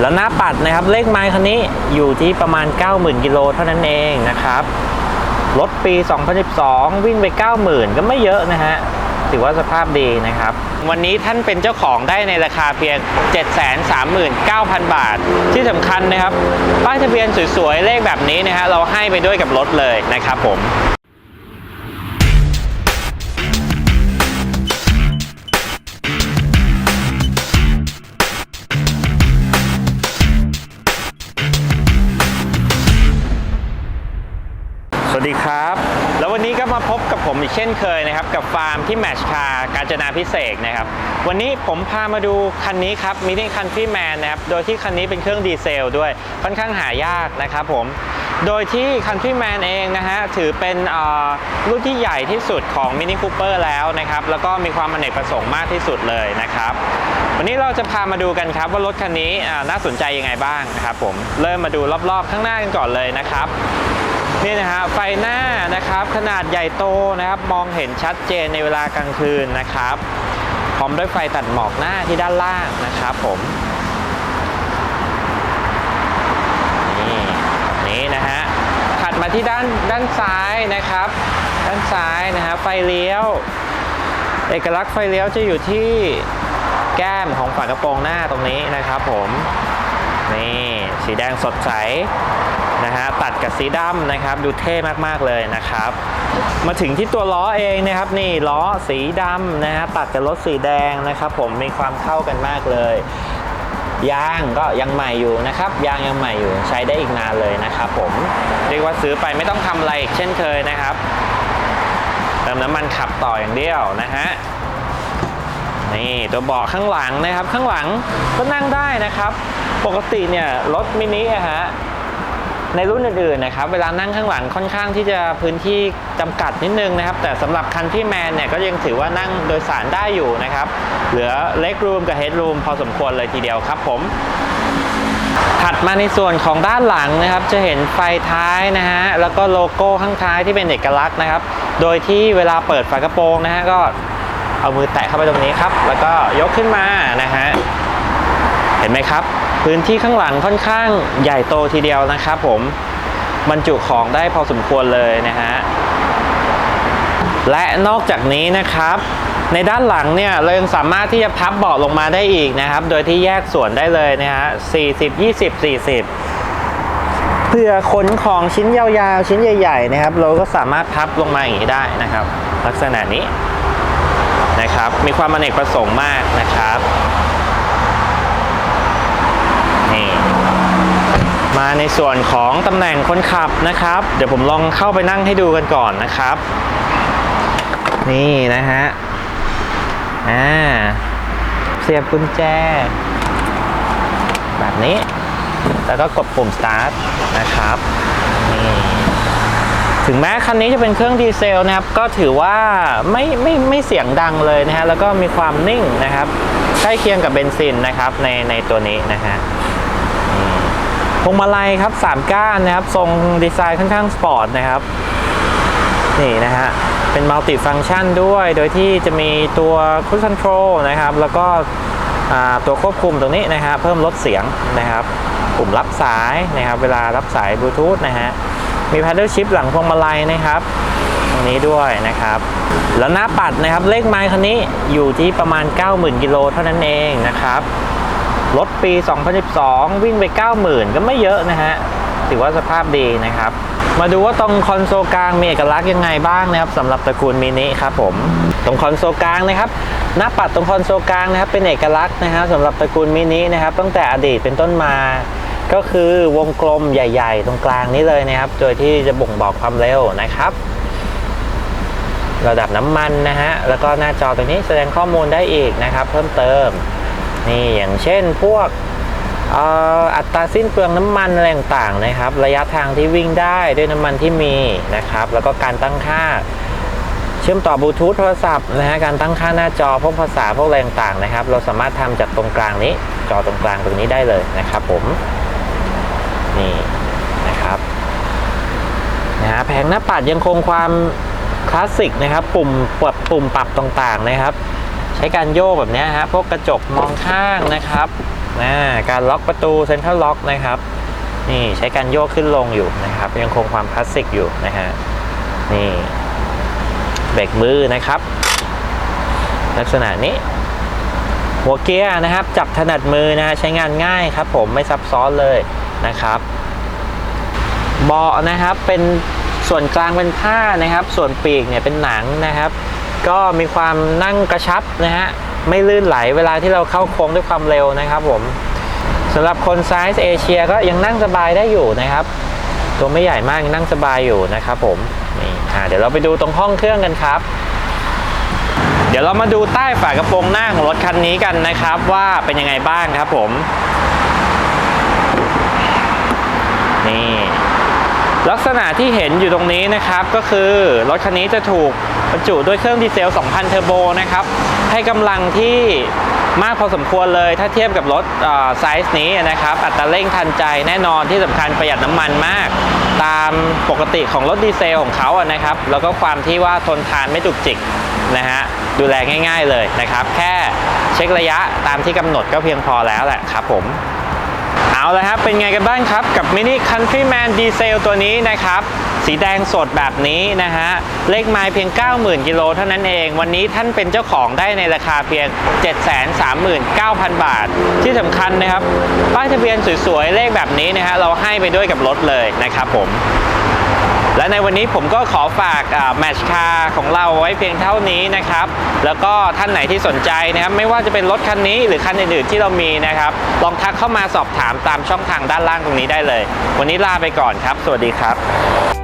แล้วหน้าปัดนะครับเลขไม้คันนี้อยู่ที่ประมาณ 90,000 กิโลเท่านั้นเองนะครับรถปี 2012 วิ่งไป 90,000 ก็ไม่เยอะนะฮะถือว่าสภาพดีนะครับ วันนี้ท่านเป็นเจ้าของได้ในราคาเพียง 739,000 บาท ที่สำคัญนะครับ ป้ายทะเบียนสวยๆ เลขแบบนี้นะฮะเราให้ไปด้วยกับรถเลยนะครับผม เช่นเคยนะครับ กับฟาร์มที่แมชคาร์กาญจนาพิเศษนะครับ วันนี้ผมพามาดูคันนี้ครับมินิคันฟี่แมนนะครับ โดยที่คันนี้เป็นเครื่องดีเซลด้วยค่อนข้างหายากนะครับผมโดยที่คันฟี่แมนเองนะฮะ ถือเป็นรุ่นที่ใหญ่ที่สุดของมินิคูเปอร์แล้วนะครับ แล้วก็มีความอเนกประสงค์มากที่สุดเลยนะครับ วันนี้เราจะพามาดูกันครับว่ารถคันนี้น่าสนใจยังไงบ้างนะครับผมเริ่มมาดูรอบๆข้างหน้ากันก่อนเลยนะครับ นี่นะฮะไฟหน้านะครับขนาดใหญ่โตนะครับมองเห็นชัดเจนในเวลากลางคืนนะครับ พร้อมด้วยไฟตัดหมอกหน้าที่ด้านล่างนะครับผมนี่นี่นะฮะถัดมาที่ด้านด้านซ้ายนะครับ ด้านซ้ายนะฮะไฟเลี้ยว เอกลักษณ์ไฟเลี้ยวจะอยู่ที่แก้มของฝากระโปรงหน้าตรงนี้นะครับผมนี่สีแดงสดใส นะฮะตัดกับสีดำนะครับ ดูเท่มากๆเลยนะครับ มาถึงที่ตัวล้อเองนะครับ นี่ล้อสีดำนะฮะตัดกับรถสีแดงนะครับ ผมมีความเข้ากันมากเลยยางก็ยังใหม่อยู่นะครับยางยังใหม่อยู่ใช้ได้อีกนานเลยนะครับผมเรียกว่าซื้อไปไม่ต้องทำอะไรอีกเช่นเคยนะครับเติมน้ำมันขับต่ออย่างเดียวนะฮะนี่ตัวเบาะข้างหลังนะครับ ข้างหลังก็นั่งได้นะครับ ปกติเนี่ยรถมินิอะฮะ ในรุ่นอื่นๆนะครับเวลานั่งข้างหลังค่อนข้างที่จะพื้นที่จำกัดนิดนึงนะครับ แต่สำหรับคันที่แมนเนี่ยก็ยังถือว่านั่งโดยสารได้อยู่นะครับ เหลือเล็กรูมกับเฮดรูมพอสมควรเลยทีเดียวครับผมถัดมาในส่วนของด้านหลังนะครับ จะเห็นไฟท้ายนะฮะแล้วก็โลโก้ข้างท้ายที่เป็นเอกลักษณ์นะครับ โดยที่เวลาเปิดฝากระโปรงนะฮะก็เอามือแตะเข้าไปตรงนี้ครับ แล้วก็ยกขึ้นมานะฮะเห็นไหมครับ พื้นที่ข้างหลังค่อนข้างใหญ่โตทีเดียวนะครับผมบรรจุของได้พอสมควรเลยนะฮะและนอกจากนี้นะครับ ในด้านหลังเนี่ยเรายังสามารถที่จะพับเบาะลงมาได้อีกนะครับ โดยที่แยกส่วนได้เลยนะฮะ40 20 40 เพื่อขนของชิ้นยาวๆ ชิ้นใหญ่ ๆ นะครับ เราก็สามารถพับลงมาอย่างนี้ได้นะครับ ลักษณะนี้นะครับ มีความอเนกประสงค์มากนะครับ มาในส่วนของตำแหน่งคนขับนะครับ เดี๋ยวผมลองเข้าไปนั่งให้ดูกันก่อนนะครับ นี่นะฮะอ่าเสียบกุญแจ แบบนี้ แล้วก็กดปุ่ม start นะครับนี่ถึงแม้คันนี้จะเป็นเครื่องดีเซลนะครับ ก็ถือว่าไม่ไม่ไม่เสียงดังเลยนะฮะ แล้วก็มีความนิ่งนะครับ ใกล้เคียงกับเบนซินนะครับในในตัวนี้นะฮะ พวงมาลัยครับ3ก้านนะครับ ทรงดีไซน์ค่อนข้างสปอร์ตนะครับ นี่นะฮะ เป็นมัลติฟัง c t ชันด้วย โดยที่จะมีตัวคุ c คอนโทรลนะครับ แล้วก็ตัวควบคุมตรงนี้นะฮะ เพิ่มลดเสียงนะครับ ปุ่มรับสายนะครับ เวลารับสายบลูทูธนะฮะ มี paddle shift หลังพวงมาลัยนะครับตรงนี้ด้วยนะครับ แล้วหน้าปัดนะครับ เลขไม้คันนี้อยู่ที่ประมาณ 90,000กิโลเท่านั้นเองนะครับ รถปี 2012 วิ่งไป 90,000 ก็ไม่เยอะนะฮะ ถือว่าสภาพดีนะครับ มาดูว่าตรงคอนโซลกลางมีเอกลักษณ์ยังไงบ้างนะครับสำหรับตระกูลมินิครับผม ตรงคอนโซลกลางนะครับ หน้าปัดตรงคอนโซลกลางนะครับเป็นเอกลักษณ์นะครับสำหรับตระกูลมินินะครับตั้งแต่อดีตเป็นต้นมา ก็คือวงกลมใหญ่ ๆ ตรงกลางนี้เลยนะครับ โดยที่จะบ่งบอกความเร็วนะครับระดับน้ำมันนะฮะ แล้วก็หน้าจอตรงนี้แสดงข้อมูลได้อีกนะครับ เพิ่มเติม นี่อย่างเช่นพวกอัตราสิ้นเปลืองน้ำมันอะไรต่างๆนะครับ ระยะทางที่วิ่งได้ด้วยน้ำมันที่มีนะครับ แล้วก็การตั้งค่า เชื่อมต่อบลูทูธโทรศัพท์นะฮะการตั้งค่าหน้าจอพวกภาษาพวกอะไรต่างๆนะครับ เราสามารถทำจากตรงกลางนี้ จอตรงกลางตรงนี้ได้เลยนะครับผมนี่นะครับนะฮะแผงหน้าปัดยังคงความคลาสสิกนะครับ ปุ่มปรับปุ่มปรับต่างๆนะครับ ช้การโยกแบบนี้ฮะพวกกระจกมองข้างนะครับนะการล็อกประตูเซ็นทรัลล็อกนะครับ นี่ใช้การโยกขึ้นลงอยู่นะครับ ยังคงความคลาสสิกอยู่นะฮะนี่เบรกมือนะครับ ลักษณะนี้ หัวเกียร์นะครับ จับถนัดมือนะฮะใช้งานง่ายครับ ผมไม่ซับซ้อนเลยนะครับเบาะนะครับเป็นส่วนกลางเป็นผ้านะครับ ส่วนปีกเนี่ยเป็นหนังนะครับ ก็มีความนั่งกระชับนะฮะไม่ลื่นไหลเวลาที่เราเข้าโค้งด้วยความเร็วนะครับผมสำหรับคนไซส์เอเชียก็ยังนั่งสบายได้อยู่นะครับ ตัวไม่ใหญ่มากนั่งสบายอยู่นะครับผมนี่เดี๋ยวเราไปดูตรงห้องเครื่องกันครับ เดี๋ยวเรามาดูใต้ฝากระโปรงหน้าของรถคันนี้กันนะครับ ว่าเป็นยังไงบ้างครับผม นี่ ลักษณะที่เห็นอยู่ตรงนี้นะครับก็คือรถคันนี้จะถูกบรรจุด้วยเครื่องดีเซล 2,000 เทอร์โบนะครับ ให้กำลังที่มากพอสมควรเลยถ้าเทียบกับรถเออไซส์นี้นะครับ อัตราเร่งทันใจแน่นอนที่สำคัญประหยัดน้ำมันมาก ตามปกติของรถดีเซลของเขาอะนะครับ แล้วก็ความที่ว่าทนทานไม่จุกจิกนะฮะดูแลง่าย ๆเลยนะครับ แค่เช็คระยะตามที่กำหนดก็เพียงพอแล้วแหละครับผม เอาละครับ เป็นไงกันบ้างครับ กับ Mini Countryman Diesel ตัวนี้นะครับ สีแดงสดแบบนี้นะฮะ เลขไมล์เพียง 90,000 กิโลเท่านั้นเอง วันนี้ท่านเป็นเจ้าของได้ในราคาเพียง 739,000 บาท ที่สำคัญนะครับ ป้ายทะเบียนสวยๆ เลขแบบนี้นะฮะ เราให้ไปด้วยกับรถเลยนะครับผม และในวันนี้ผมก็ขอฝากแมชคาของเราไว้เพียงเท่านี้นะครับ แล้วก็ท่านไหนที่สนใจนะครับไม่ว่าจะเป็นรถคันนี้หรือคันอื่นๆที่เรามีนะครับ ลองทักเข้ามาสอบถามตามช่องทางด้านล่างตรงนี้ได้เลย วันนี้ลาไปก่อนครับ สวัสดีครับ